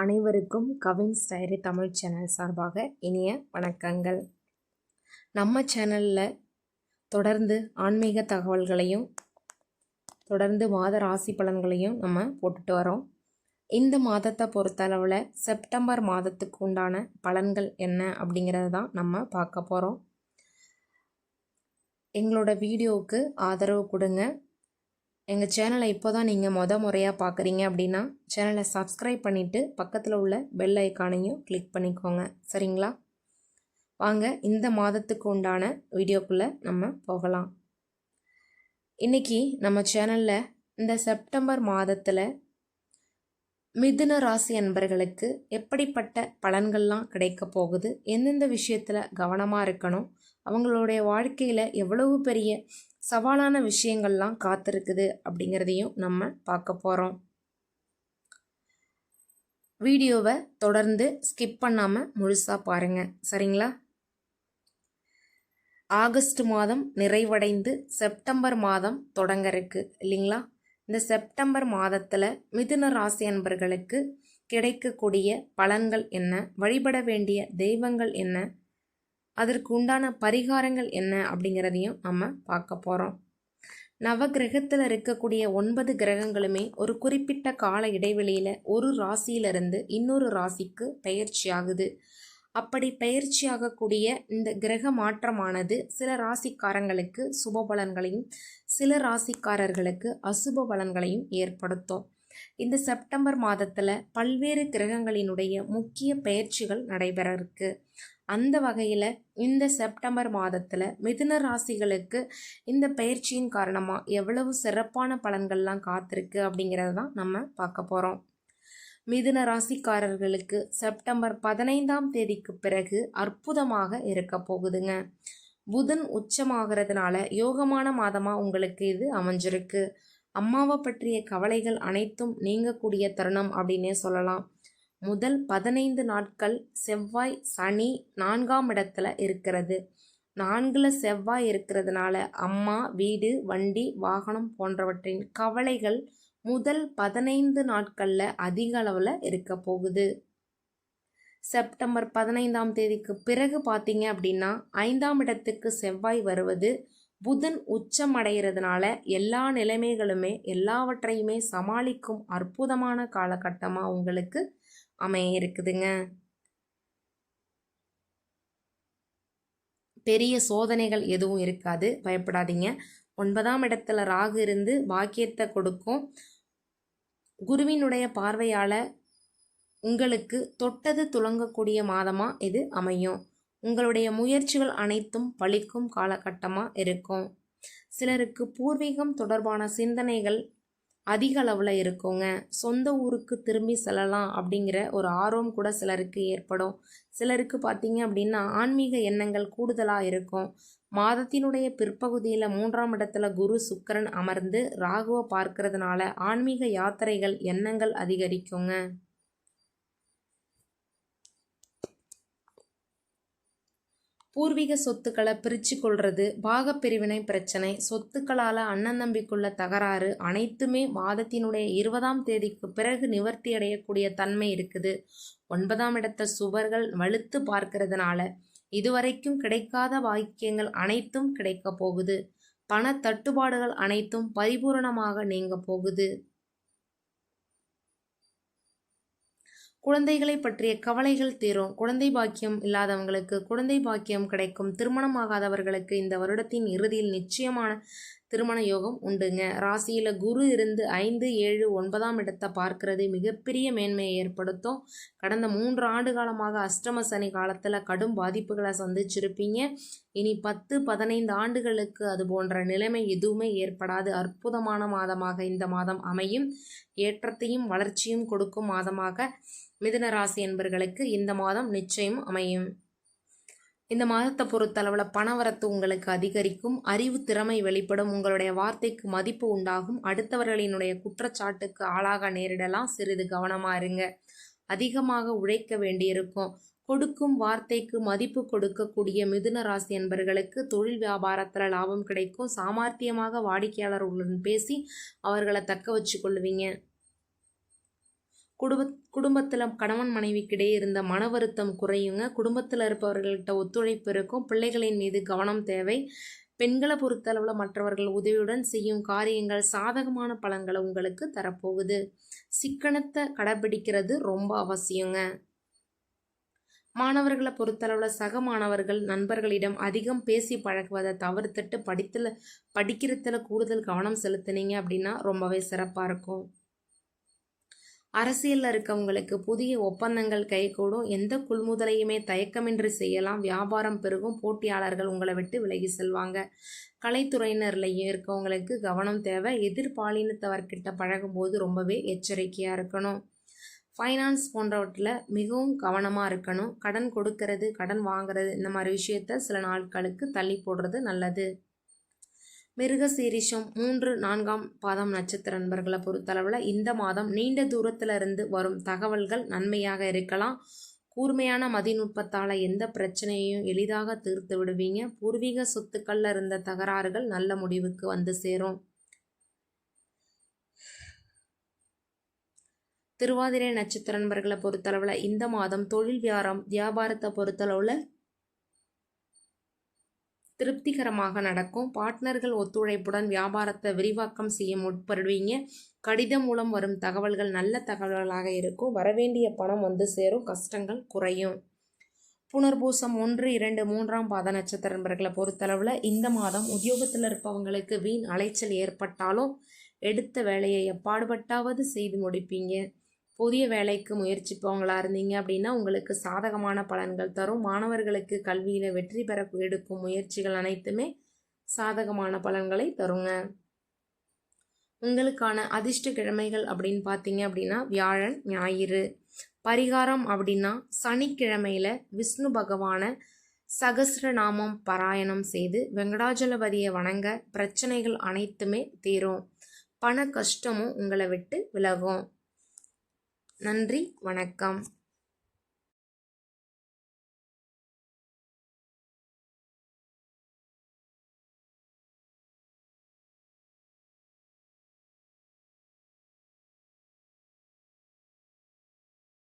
அனைவருக்கும் Cavin's diary Tamil channel சார்பாக இனிய வணக்கங்கள். நம்ம சேனலில் தொடர்ந்து ஆன்மீக தகவல்களையும் தொடர்ந்து மாத ராசி பலன்களையும் நம்ம போட்டுட்டு வரோம். இந்த மாதத்தை பொறுத்தளவில் செப்டம்பர் மாதத்துக்கு உண்டான பலன்கள் என்ன அப்படிங்கிறது தான் நம்ம பார்க்க போகிறோம் எங்களோட வீடியோவுக்கு ஆதரவு கொடுங்க. எங்கள் சேனலை இப்போ தான் நீங்கள் மொத முறையாக பார்க்குறீங்க அப்படின்னா சேனலை சப்ஸ்கிரைப் பண்ணிவிட்டு பக்கத்தில் உள்ள பெல் ஐக்கானையும் கிளிக் பண்ணிக்கோங்க. சரிங்களா? வாங்க இந்த மாதத்துக்கு உண்டான வீடியோக்குள்ளே நம்ம போகலாம். இன்றைக்கி நம்ம சேனலில் இந்த செப்டம்பர் மாதத்தில் மிதுன ராசி அன்பர்களுக்கு எப்படிப்பட்ட பலன்கள்லாம் கிடைக்க போகுது எந்தெந்த விஷயத்தில் கவனமாக இருக்கணும் அவங்களுடைய வாழ்க்கையில் எவ்வளவு பெரிய சவாலான விஷயங்கள்லாம் காத்திருக்குது அப்படிங்கிறதையும் நம்ம பார்க்க போகிறோம் வீடியோவை தொடர்ந்து ஸ்கிப் பண்ணாமல் முழுசாக பாருங்கள் சரிங்களா? ஆகஸ்ட் மாதம் நிறைவடைந்து செப்டம்பர் மாதம் தொடங்க இருக்கு இல்லைங்களா? இந்த செப்டம்பர் மாதத்தில் மிதுன ராசி அன்பர்களுக்கு கிடைக்கக்கூடிய பலன்கள் என்ன? வழிபட வேண்டிய தெய்வங்கள் என்ன? அதற்கு உண்டான பரிகாரங்கள் என்ன அப்படிங்கிறதையும் நம்ம பார்க்க போகிறோம் நவ கிரகத்தில் இருக்கக்கூடிய ஒன்பது கிரகங்களுமே ஒரு குறிப்பிட்ட கால இடைவெளியில் ஒரு ராசியிலிருந்து இன்னொரு ராசிக்கு பயிற்சி ஆகுது. அப்படி பயிற்சி ஆகக்கூடிய இந்த கிரக மாற்றமானது சில ராசிக்காரங்களுக்கு சுப பலன்களையும் சில ராசிக்காரர்களுக்கு அசுப பலன்களையும் ஏற்படுத்தும். இந்த செப்டம்பர் மாதத்தில் பல்வேறு கிரகங்களினுடைய முக்கிய பயிற்சிகள் நடைபெற இருக்கு அந்த வகையில் இந்த செப்டம்பர் மாதத்தில் மிதுன ராசிகளுக்கு இந்த பயிற்சியின் காரணமாக எவ்வளவு சிறப்பான பலன்கள்லாம் காத்திருக்கு அப்படிங்கிறது தான் நம்ம பார்க்க போகிறோம் மிதுன ராசிக்காரர்களுக்கு செப்டம்பர் பதினைந்தாம் தேதிக்கு பிறகு அற்புதமாக இருக்க போகுதுங்க. புதன் உச்சமாகிறதுனால யோகமான மாதமாக உங்களுக்கு இது அமைஞ்சிருக்கு. அம்மாவை பற்றிய கவலைகள் அனைத்தும் நீங்கக்கூடிய தருணம் அப்படின்னே சொல்லலாம். முதல் பதினைந்து நாட்கள் செவ்வாய் சனி நான்காம் இடத்துல இருக்கிறது. நான்கில் செவ்வாய் இருக்கிறதுனால அம்மா வீடு வண்டி வாகனம் போன்றவற்றின் கவலைகள் முதல் பதினைந்து நாட்களில் அதிக அளவில் இருக்க போகுது. செப்டம்பர் பதினைந்தாம் தேதிக்கு பிறகு பார்த்தீங்க அப்படின்னா ஐந்தாம் இடத்துக்கு செவ்வாய் வருவது புதன் உச்சம் அடைகிறதுனால எல்லா நிலைமைகளுமே எல்லாவற்றையுமே சமாளிக்கும் அற்புதமான காலகட்டமாக உங்களுக்கு அமைய இருக்குதுங்க பெரிய சோதனைகள் எதுவும் இருக்காது. பயப்படாதீங்க. ஒன்பதாம் இடத்துல ராகு இருந்து பாக்கியத்தை கொடுக்கும். குருவினுடைய பார்வையால் உங்களுக்கு தொட்டது துளங்கக்கூடிய மாதமாக இது அமையும். உங்களுடைய முயற்சிகள் அனைத்தும் பழிக்கும் காலகட்டமாக இருக்கும். சிலருக்கு பூர்வீகம் தொடர்பான சிந்தனைகள் அதிக அளவில் இருக்குங்க. சொந்த ஊருக்கு திரும்பி செல்லலாம் அப்படிங்கிற ஒரு ஆர்வம் கூட சிலருக்கு ஏற்படும். சிலருக்கு பார்த்தீங்க அப்படின்னா ஆன்மீக எண்ணங்கள் கூடுதலாக இருக்கும். மாதத்தினுடைய பிற்பகுதியில் மூன்றாம் இடத்துல குரு சுக்கரன் அமர்ந்து ராகுவை பார்க்கறதுனால ஆன்மீக யாத்திரைகள் எண்ணங்கள் அதிகரிக்குங்க. பூர்வீக சொத்துக்களை பிரித்து கொள்வது பாகப்பிரிவினை பிரச்சனை சொத்துக்களால் அண்ணன் தம்பிக்குள்ள தகராறு அனைத்துமே மாதத்தினுடைய இருபதாம் தேதிக்கு பிறகு நிவர்த்தி அடையக்கூடிய தன்மை இருக்குது. ஒன்பதாம் இடத்த சுவர்கள் வலுத்து பார்க்கறதுனால இதுவரைக்கும் கிடைக்காத வாக்கியங்கள் அனைத்தும் கிடைக்க போகுது. பண தட்டுப்பாடுகள் அனைத்தும் பரிபூரணமாக நீங்க போகுது. குழந்தைகளை பற்றிய கவலைகள் தீரும். குழந்தை பாக்கியம் இல்லாதவங்களுக்கு குழந்தை பாக்கியம் கிடைக்கும். திருமணமாகாதவர்களுக்கு இந்த வருடத்தின் இறுதியில் நிச்சயமான திருமண யோகம் உண்டுங்க. ராசியில் குரு இருந்து ஐந்து ஏழு ஒன்பதாம் இடத்தை பார்க்கறது. மிகப்பெரிய மேன்மையை ஏற்படுத்தும். கடந்த மூன்று ஆண்டு காலமாக அஷ்டம சனி காலத்தில் கடும் பாதிப்புகளை சந்திச்சிருப்பீங்க. இனி பத்து பதினைந்து ஆண்டுகளுக்கு அது போன்ற நிலைமை எதுவுமே ஏற்படாது. அற்புதமான மாதமாக இந்த மாதம் அமையும். ஏற்றத்தையும் வளர்ச்சியும் கொடுக்கும் மாதமாக மிதுன ராசி என்பர்களுக்கு இந்த மாதம் நிச்சயம் அமையும். இந்த மாதத்தை பொறுத்தளவில் பணவரத்து உங்களுக்கு அதிகரிக்கும் அறிவு திறமை வெளிப்படும் உங்களுடைய வார்த்தைக்கு மதிப்பு உண்டாகும் அடுத்தவர்களினுடைய குற்றச்சாட்டுக்கு ஆளாக நேரிடலாம். சிறிது கவனமாக இருங்க. அதிகமாக உழைக்க வேண்டியிருக்கும். கொடுக்கும் வார்த்தைக்கு மதிப்பு கொடுக்கக்கூடிய மிதுன ராசி என்பர்களுக்கு தொழில் வியாபாரத்தில் லாபம் கிடைக்கும். சாமர்த்தியமாக வாடிக்கையாளர்களுடன் பேசி அவர்களை தக்க வச்சு கொள்வீங்க குடும்ப குடும்பத்தில் கணவன் மனைவிக்கிடையே இருந்த மன வருத்தம் குறையுங்க. குடும்பத்தில் இருப்பவர்கள்ட்ட ஒத்துழைப்பு இருக்கும். பிள்ளைகளின் மீது கவனம் தேவை. பெண்களை பொறுத்தளவில் மற்றவர்கள் உதவியுடன் செய்யும் காரியங்கள் சாதகமான பலன்களை உங்களுக்கு தரப்போகுது. சிக்கனத்தை கடைபிடிக்கிறது ரொம்ப அவசியங்க. மாணவர்களை பொறுத்தளவில் சக மாணவர்கள் நண்பர்களிடம் அதிகம் பேசி பழகுவதை தவிர்த்துட்டு படித்தில் படிக்கிறதுல கூடுதல் கவனம் செலுத்துனீங்க அப்படின்னா ரொம்பவே சிறப்பாக இருக்கும். அரசியலில் இருக்கவங்களுக்கு புதிய ஒப்பந்தங்கள் கைகூடும். எந்த கொள்முதலையுமே தயக்கமின்றி செய்யலாம். வியாபாரம் பெருகும். போட்டியாளர்கள் உங்களை விட்டு விலகி செல்வாங்க. கலைத்துறையினர்லையும் இருக்கவங்களுக்கு கவனம் தேவை. எதிர்பாலினத்தவர்கிட்ட பழகும்போது ரொம்பவே எச்சரிக்கையாக இருக்கணும். ஃபைனான்ஸ் போன்றவற்றில் மிகவும் கவனமாக இருக்கணும். கடன் கொடுக்கறது கடன் வாங்குறது இந்த மாதிரி விஷயத்த சில நாட்களுக்கு தள்ளி போடுறது நல்லது. மிருகசீரிஷம் மூன்று நான்காம் பாதம் நட்சத்திர நண்பர்களை பொறுத்தளவில் இந்த மாதம் நீண்ட தூரத்தில் இருந்து வரும் தகவல்கள் நன்மையாக இருக்கலாம். கூர்மையான மதிநுட்பத்தால் எந்த பிரச்சனையையும் எளிதாக தீர்த்து விடுவீங்க. பூர்வீக சொத்துக்களில் இருந்த தகராறுகள் நல்ல முடிவுக்கு வந்து சேரும். திருவாதிரை நட்சத்திர நண்பர்களை பொறுத்தளவில் இந்த மாதம் தொழில் வியாபாரம் வியாபாரத்தை பொறுத்தளவில் திருப்திகரமாக நடக்கும். பார்ட்னர்கள் ஒத்துழைப்புடன் வியாபாரத்தை விரிவாக்கம் செய்ய முற்படுவீங்க. கடிதம் மூலம் வரும் தகவல்கள் நல்ல தகவல்களாக இருக்கும். வரவேண்டிய பணம் வந்து சேரும். கஷ்டங்கள் குறையும். புனர்பூசம் ஒன்று இரண்டு மூன்றாம் பாத நட்சத்திர நண்பர்களை பொறுத்தளவில் இந்த மாதம் உத்தியோகத்தில் இருப்பவங்களுக்கு வீண் அலைச்சல் ஏற்பட்டாலும் எடுத்த வேலையை எப்பாடுபட்டாவது செய்து முடிப்பீங்க. புதிய வேலைக்கு முயற்சிப்பவங்களா இருந்தீங்க அப்படின்னா உங்களுக்கு சாதகமான பலன்கள் தரும். மாணவர்களுக்கு கல்வியில் வெற்றி பெற எடுக்கும் முயற்சிகள் அனைத்துமே சாதகமான பலன்களை தருங்க. உங்களுக்கான அதிர்ஷ்ட கிழமைகள் அப்படின்னு பார்த்தீங்க அப்படின்னா வியாழன் ஞாயிறு. பரிகாரம் அப்படின்னா சனிக்கிழமையில விஷ்ணு பகவான சகசிரநாமம் பாராயணம் செய்து வெங்கடாஜலபதியை வணங்க பிரச்சனைகள் அனைத்துமே தீரும். பண கஷ்டமும் உங்களை விட்டு விலகும். நன்றி வணக்கம்.